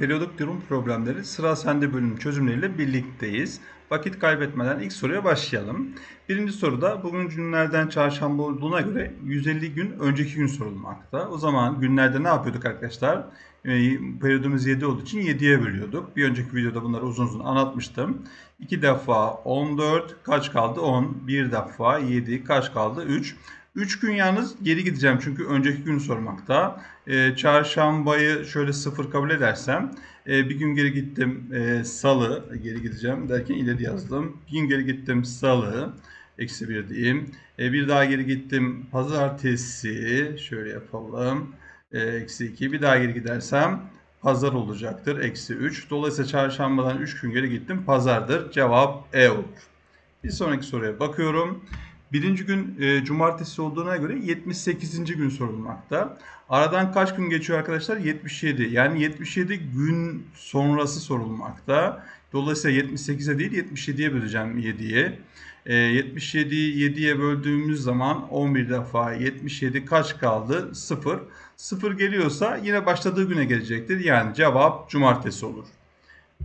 periyodik durum problemleri sıra sende bölüm çözümleriyle birlikteyiz. Vakit kaybetmeden ilk soruya başlayalım. Birinci soruda bugün günlerden çarşamba olduğuna göre 150 gün önceki gün sorulmakta. O zaman günlerde ne yapıyorduk arkadaşlar? E, periyodumuz 7 olduğu için 7'ye bölüyorduk. Bir önceki videoda bunları uzun uzun anlatmıştım. 2 defa 14 kaç kaldı? 10. Bir defa 7 kaç kaldı? 3. 3 gün yalnız geri gideceğim çünkü önceki gün sormakta. E, çarşambayı şöyle sıfır kabul edersem e, bir gün geri gittim e, salı geri gideceğim derken ileri yazdım. Bir gün geri gittim salı eksi 1 diyeyim. E, bir daha geri gittim pazartesi şöyle yapalım. E, eksi 2 bir daha geri gidersem pazar olacaktır. Eksi 3. Dolayısıyla çarşambadan 3 gün geri gittim. Pazardır. Cevap E olur. Bir sonraki soruya bakıyorum. Birinci gün e, cumartesi olduğuna göre 78. gün sorulmakta. Aradan kaç gün geçiyor arkadaşlar? 77. Yani 77 gün sonrası sorulmakta. Dolayısıyla 78'e değil 77'ye böleceğim 7'ye. E, 77'yi 7'ye böldüğümüz zaman 11 defa 77 kaç kaldı? 0. 0 geliyorsa yine başladığı güne gelecektir. Yani cevap cumartesi olur.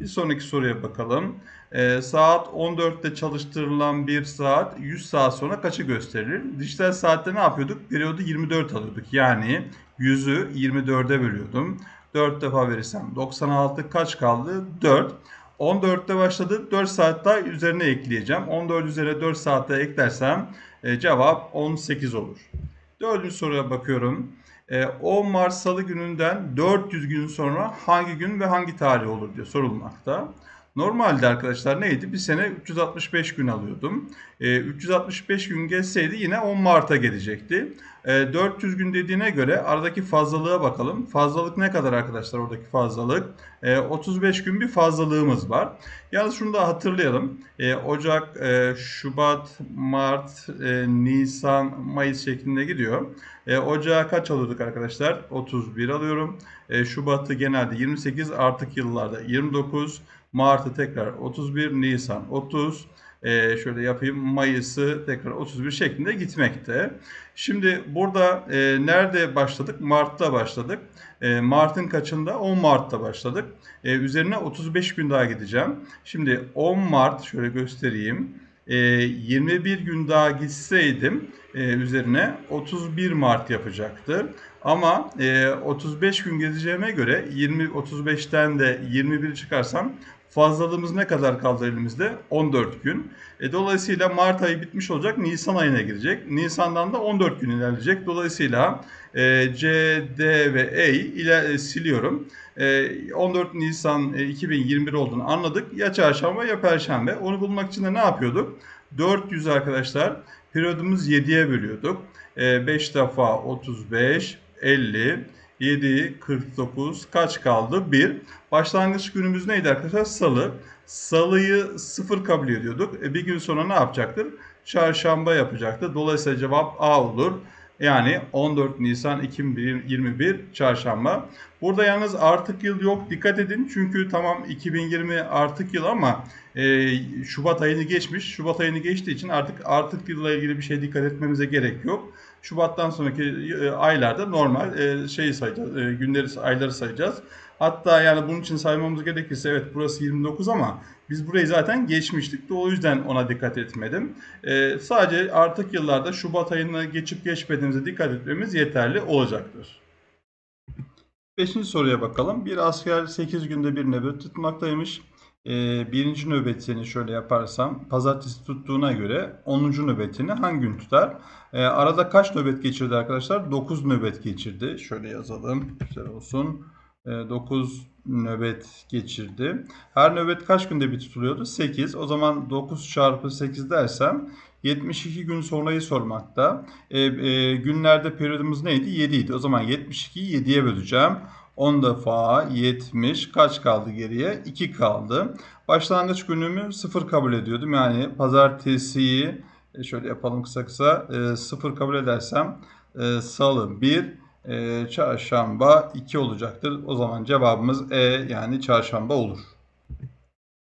Bir sonraki soruya bakalım. Ee, saat 14'te çalıştırılan bir saat 100 saat sonra kaçı gösterir? Dijital saatte ne yapıyorduk? Periyodu 24 alıyorduk. Yani 100'ü 24'e bölüyordum. 4 defa verirsem 96 kaç kaldı? 4. 14'te başladı. 4 saat daha üzerine ekleyeceğim. 14 üzerine 4 saatte eklersem e, cevap 18 olur. Dördüncü soruya bakıyorum. 10 Mart Salı gününden 400 gün sonra hangi gün ve hangi tarih olur diye sorulmakta. Normalde arkadaşlar neydi? Bir sene 365 gün alıyordum. E, 365 gün geçseydi yine 10 Mart'a gelecekti. E, 400 gün dediğine göre aradaki fazlalığa bakalım. Fazlalık ne kadar arkadaşlar oradaki fazlalık? E, 35 gün bir fazlalığımız var. Yalnız şunu da hatırlayalım. E, Ocak, e, Şubat, Mart, e, Nisan, Mayıs şeklinde gidiyor. E, Ocağı kaç alıyorduk arkadaşlar? 31 alıyorum. E, Şubat'ı genelde 28 artık yıllarda 29. Mart'ı tekrar 31, Nisan 30, e, şöyle yapayım Mayıs'ı tekrar 31 şeklinde gitmekte. Şimdi burada e, nerede başladık? Mart'ta başladık. E, Mart'ın kaçında? 10 Mart'ta başladık. E, üzerine 35 gün daha gideceğim. Şimdi 10 Mart şöyle göstereyim. E, 21 gün daha gitseydim e, üzerine 31 Mart yapacaktı. Ama e, 35 gün gezeceğime göre 20 35'ten de 21 çıkarsam Fazlalığımız ne kadar kaldı elimizde? 14 gün. E, dolayısıyla Mart ayı bitmiş olacak. Nisan ayına girecek. Nisan'dan da 14 gün ilerleyecek. Dolayısıyla e, C, D ve E ile e, siliyorum. E, 14 Nisan e, 2021 olduğunu anladık. Ya çarşamba ya perşembe. Onu bulmak için de ne yapıyorduk? 400 arkadaşlar. Periyodumuz 7'ye bölüyorduk. E, 5 defa 35, 50, 7, 49 kaç kaldı? 1. Başlangıç günümüz neydi arkadaşlar? Salı. Salıyı 0 kabul ediyorduk. E bir gün sonra ne yapacaktır? Çarşamba yapacaktı. Dolayısıyla cevap A olur. Yani 14 Nisan 2021 çarşamba. Burada yalnız artık yıl yok. Dikkat edin. Çünkü tamam 2020 artık yıl ama e, Şubat ayını geçmiş. Şubat ayını geçtiği için artık artık yılla ilgili bir şey dikkat etmemize gerek yok. Şubat'tan sonraki e, aylarda normal e, şeyi sayacağız. E, günleri, ayları sayacağız. Hatta yani bunun için saymamız gerekirse evet burası 29 ama biz burayı zaten geçmiştik de o yüzden ona dikkat etmedim. Sadece artık yıllarda Şubat ayını geçip geçmediğimize dikkat etmemiz yeterli olacaktır. Beşinci soruya bakalım. Bir asker 8 günde bir nöbet tutmaktaymış. Ee, birinci nöbetini şöyle yaparsam pazartesi tuttuğuna göre 10. nöbetini hangi gün tutar? Ee, arada kaç nöbet geçirdi arkadaşlar? 9 nöbet geçirdi. Şöyle yazalım. Güzel olsun. 9 ee, nöbet geçirdi. Her nöbet kaç günde bir tutuluyordu? 8. O zaman 9 çarpı 8 dersem 72 gün sonrayı sormakta. E, e, günlerde periyodumuz neydi? 7 idi. O zaman 72'yi 7'ye böleceğim. 10 defa 70 kaç kaldı geriye? 2 kaldı. Başlangıç günümü 0 kabul ediyordum. Yani pazartesiyi e, şöyle yapalım kısa kısa 0 e, kabul edersem e, salı 1 e, çarşamba 2 olacaktır. O zaman cevabımız E yani çarşamba olur.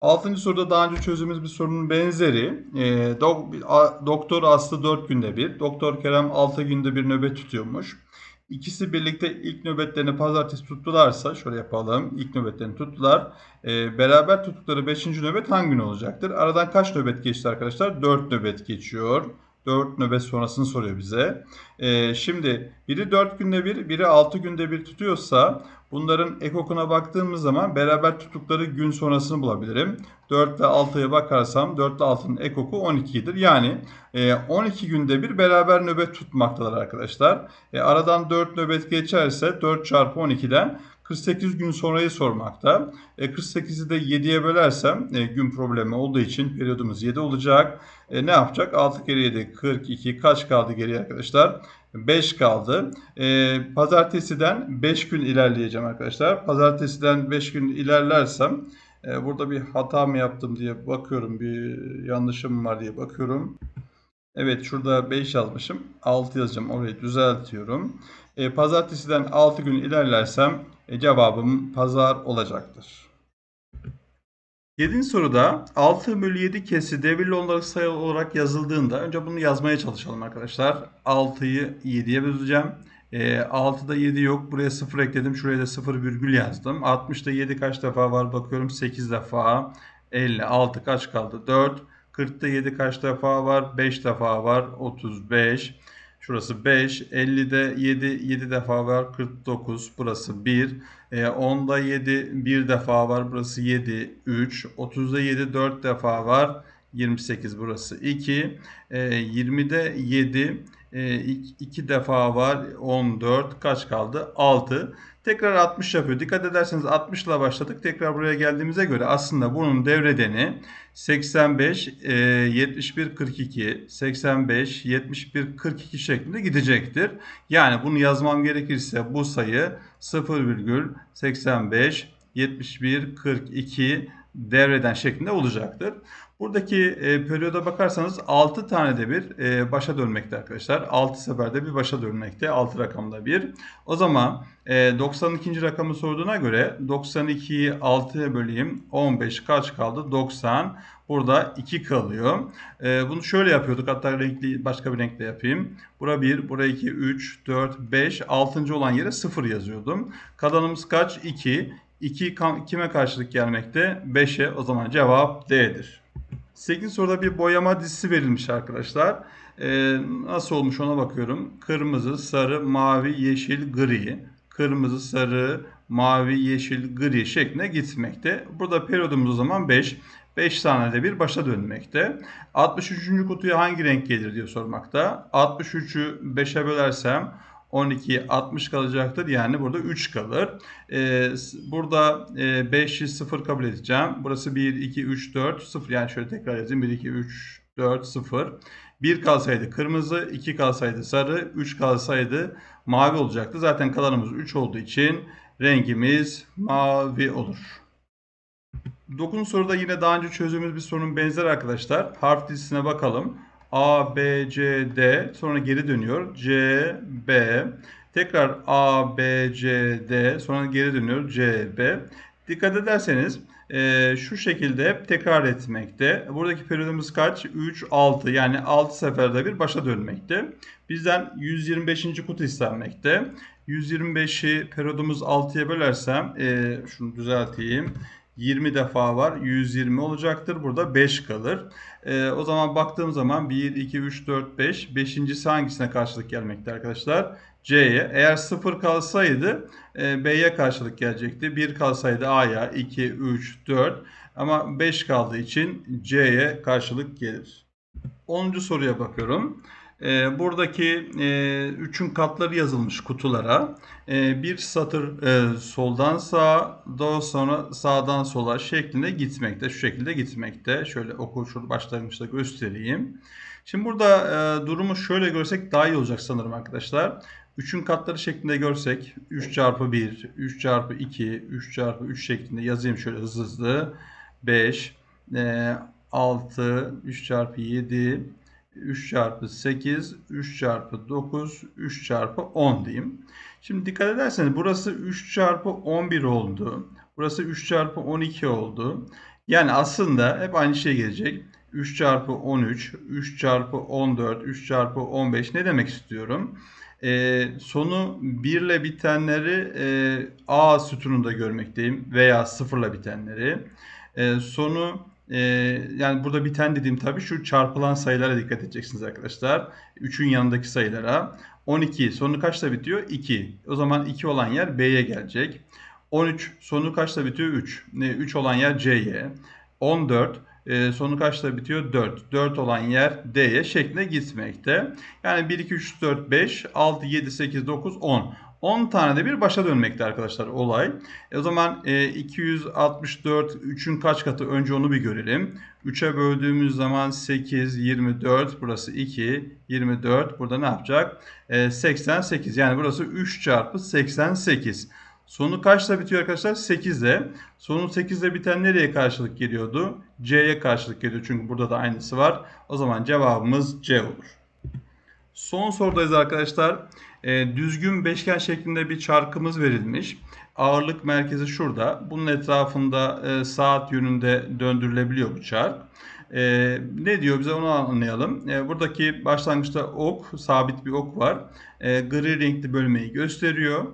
Altıncı soruda daha önce çözdüğümüz bir sorunun benzeri. E, dok, a, doktor Aslı 4 günde bir, Doktor Kerem 6 günde bir nöbet tutuyormuş. İkisi birlikte ilk nöbetlerini pazartesi tuttularsa şöyle yapalım. İlk nöbetlerini tuttular. Ee, beraber tuttukları 5. nöbet hangi gün olacaktır? Aradan kaç nöbet geçti arkadaşlar? 4 nöbet geçiyor. 4 nöbet sonrasını soruyor bize. Ee, şimdi biri 4 günde bir, biri 6 günde bir tutuyorsa bunların ekokuna baktığımız zaman beraber tuttukları gün sonrasını bulabilirim. 4 ile 6'ya bakarsam 4 ile 6'nın ekoku 12'dir. Yani e, 12 günde bir beraber nöbet tutmaktalar arkadaşlar. E, aradan 4 nöbet geçerse 4 çarpı 12'den 48 gün sonrayı sormakta. E, 48'i de 7'ye bölersem e, gün problemi olduğu için periyodumuz 7 olacak. E, ne yapacak? 6 kere 7 42 kaç kaldı geriye arkadaşlar? 5 kaldı. E, pazartesiden 5 gün ilerleyeceğim arkadaşlar. Pazartesiden 5 gün ilerlersem burada bir hata mı yaptım diye bakıyorum. Bir yanlışım var diye bakıyorum. Evet şurada 5 yazmışım. 6 yazacağım. Orayı düzeltiyorum. Pazartesiden 6 gün ilerlersem e, cevabım pazar olacaktır. 7. soruda 6 bölü 7 kesi devirli onları sayı olarak yazıldığında önce bunu yazmaya çalışalım arkadaşlar. 6'yı 7'ye böleceğim. E, 6'da 7 yok. Buraya 0 ekledim. Şuraya da 0 virgül yazdım. 60'da 7 kaç defa var bakıyorum. 8 defa. 56 kaç kaldı? 4. 40'ta 7 kaç defa var? 5 defa var. 35. Şurası 5. 50'de 7 7 defa var. 49. Burası 1. E, 10'da 7 1 defa var. Burası 7. 3. 30'da 7 4 defa var. 28 burası 2. E, 20'de 7 2 defa var. 14 kaç kaldı? 6. Tekrar 60 yapıyor. Dikkat ederseniz 60 ile başladık. Tekrar buraya geldiğimize göre aslında bunun devredeni 85, 71, 42, 85, 71, 42 şeklinde gidecektir. Yani bunu yazmam gerekirse bu sayı 0,85, 71, 42 devreden şeklinde olacaktır. Buradaki e, periyoda bakarsanız 6 tane de bir e, başa dönmekte arkadaşlar. 6 seferde bir başa dönmekte. 6 rakamda bir. O zaman e, 92. rakamı sorduğuna göre 92'yi 6'ya böleyim. 15 kaç kaldı? 90. Burada 2 kalıyor. E, bunu şöyle yapıyorduk. Hatta renkli başka bir renkle yapayım. Bura 1, bura 2, 3, 4, 5. 6. olan yere 0 yazıyordum. Kalanımız kaç? 2. 2 kime karşılık gelmekte? 5'e. O zaman cevap D'dir. 8 soruda bir boyama dizisi verilmiş arkadaşlar. Ee, nasıl olmuş ona bakıyorum. Kırmızı, sarı, mavi, yeşil, gri. Kırmızı, sarı, mavi, yeşil, gri şeklinde gitmekte. Burada periyodumuz o zaman 5. 5 tane de bir başa dönmekte. 63. kutuya hangi renk gelir diye sormakta. 63'ü 5'e bölersem 12 60 kalacaktır. Yani burada 3 kalır. Ee, burada e, 5'i 0 kabul edeceğim. Burası 1, 2, 3, 4, 0. Yani şöyle tekrar yazayım. 1, 2, 3, 4, 0. 1 kalsaydı kırmızı, 2 kalsaydı sarı, 3 kalsaydı mavi olacaktı. Zaten kalanımız 3 olduğu için rengimiz mavi olur. 9. soruda yine daha önce çözdüğümüz bir sorunun benzer arkadaşlar. Harf dizisine bakalım. A, B, C, D sonra geri dönüyor. C, B. Tekrar A, B, C, D sonra geri dönüyor. C, B. Dikkat ederseniz e, şu şekilde hep tekrar etmekte. Buradaki periyodumuz kaç? 3, 6 yani 6 seferde bir başa dönmekte. Bizden 125. kutu istenmekte. 125'i periyodumuz 6'ya bölersem e, şunu düzelteyim. 20 defa var. 120 olacaktır. Burada 5 kalır. Ee, o zaman baktığım zaman 1, 2, 3, 4, 5. Beşincisi hangisine karşılık gelmekte arkadaşlar? C'ye. Eğer 0 kalsaydı e, B'ye karşılık gelecekti. 1 kalsaydı A'ya. 2, 3, 4. Ama 5 kaldığı için C'ye karşılık gelir. 10. soruya bakıyorum. E, buradaki e, üçün katları yazılmış kutulara. E, bir satır e, soldan sağa, daha sonra sağdan sola şeklinde gitmekte. Şu şekilde gitmekte. Şöyle oku şurada başlangıçta göstereyim. Şimdi burada e, durumu şöyle görsek daha iyi olacak sanırım arkadaşlar. Üçün katları şeklinde görsek 3 çarpı 1, 3 çarpı 2, 3 çarpı 3 şeklinde yazayım şöyle hızlı hızlı. 5, e, 6, 3 çarpı 7, 3 çarpı 8, 3 çarpı 9, 3 çarpı 10 diyeyim. Şimdi dikkat ederseniz burası 3 çarpı 11 oldu. Burası 3 çarpı 12 oldu. Yani aslında hep aynı şey gelecek. 3 çarpı 13, 3 çarpı 14, 3 çarpı 15 ne demek istiyorum? E, sonu 1 ile bitenleri e, A sütununda görmekteyim veya 0 ile bitenleri. E, sonu e, yani burada biten dediğim tabii şu çarpılan sayılara dikkat edeceksiniz arkadaşlar. 3'ün yanındaki sayılara. 12 sonu kaçta bitiyor? 2. O zaman 2 olan yer B'ye gelecek. 13 sonu kaçta bitiyor? 3. 3 olan yer C'ye. 14 e, sonu kaçta bitiyor? 4. 4 olan yer D'ye şeklinde gitmekte. Yani 1, 2, 3, 4, 5, 6, 7, 8, 9, 10. 10 tane de bir başa dönmekte arkadaşlar olay. E o zaman e, 264 3'ün kaç katı önce onu bir görelim. 3'e böldüğümüz zaman 8, 24 burası 2, 24 burada ne yapacak? E, 88 yani burası 3 çarpı 88. Sonu kaçla bitiyor arkadaşlar? 8 ile. Sonu 8 ile biten nereye karşılık geliyordu? C'ye karşılık geliyor çünkü burada da aynısı var. O zaman cevabımız C olur. Son sorudayız arkadaşlar. E, düzgün beşgen şeklinde bir çarkımız verilmiş. Ağırlık merkezi şurada. Bunun etrafında e, saat yönünde döndürülebiliyor bu çark. E, ne diyor bize onu anlayalım. E, buradaki başlangıçta ok, sabit bir ok var. E, gri renkli bölmeyi gösteriyor.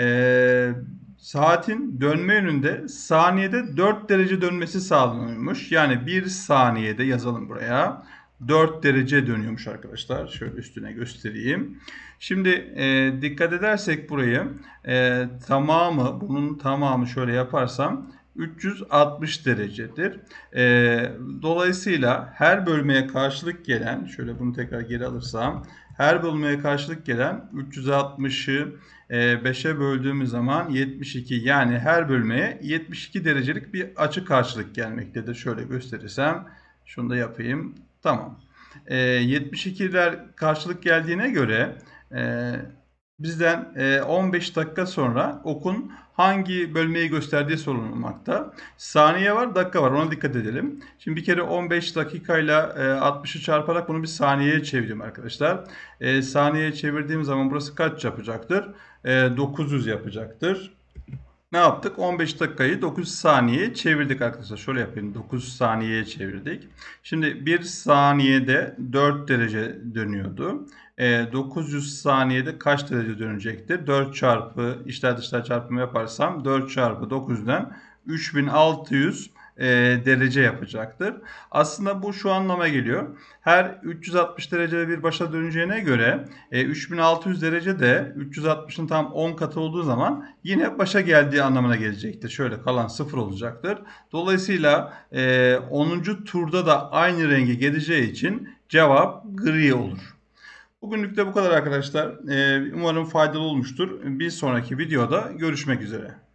E, saatin dönme yönünde saniyede 4 derece dönmesi sağlanıyormuş. Yani 1 saniyede yazalım buraya. 4 derece dönüyormuş arkadaşlar. Şöyle üstüne göstereyim. Şimdi e, dikkat edersek burayı e, tamamı bunun tamamı şöyle yaparsam 360 derecedir. E, dolayısıyla her bölmeye karşılık gelen şöyle bunu tekrar geri alırsam her bölmeye karşılık gelen 360'ı 5'e böldüğümüz zaman 72 yani her bölmeye 72 derecelik bir açı karşılık gelmektedir. Şöyle gösterirsem şunu da yapayım. Tamam. E, 72'ler karşılık geldiğine göre e, bizden e, 15 dakika sonra okun hangi bölmeyi gösterdiği sorulmakta. Saniye var, dakika var. Ona dikkat edelim. Şimdi bir kere 15 dakikayla e, 60'ı çarparak bunu bir saniyeye çevireyim arkadaşlar. E, saniyeye çevirdiğim zaman burası kaç yapacaktır? E, 900 yapacaktır. Ne yaptık? 15 dakikayı 9 saniyeye çevirdik arkadaşlar. Şöyle yapayım. 9 saniyeye çevirdik. Şimdi 1 saniyede 4 derece dönüyordu. E, 900 saniyede kaç derece dönecektir? 4 çarpı içler dışlar çarpımı yaparsam 4 çarpı 9'dan 3600 e, derece yapacaktır. Aslında bu şu anlama geliyor. Her 360 derecede bir başa döneceğine göre e, 3600 derece de 360'ın tam 10 katı olduğu zaman yine başa geldiği anlamına gelecektir. Şöyle kalan 0 olacaktır. Dolayısıyla e, 10. turda da aynı renge geleceği için cevap gri olur. Bugünlük de bu kadar arkadaşlar. E, umarım faydalı olmuştur. Bir sonraki videoda görüşmek üzere.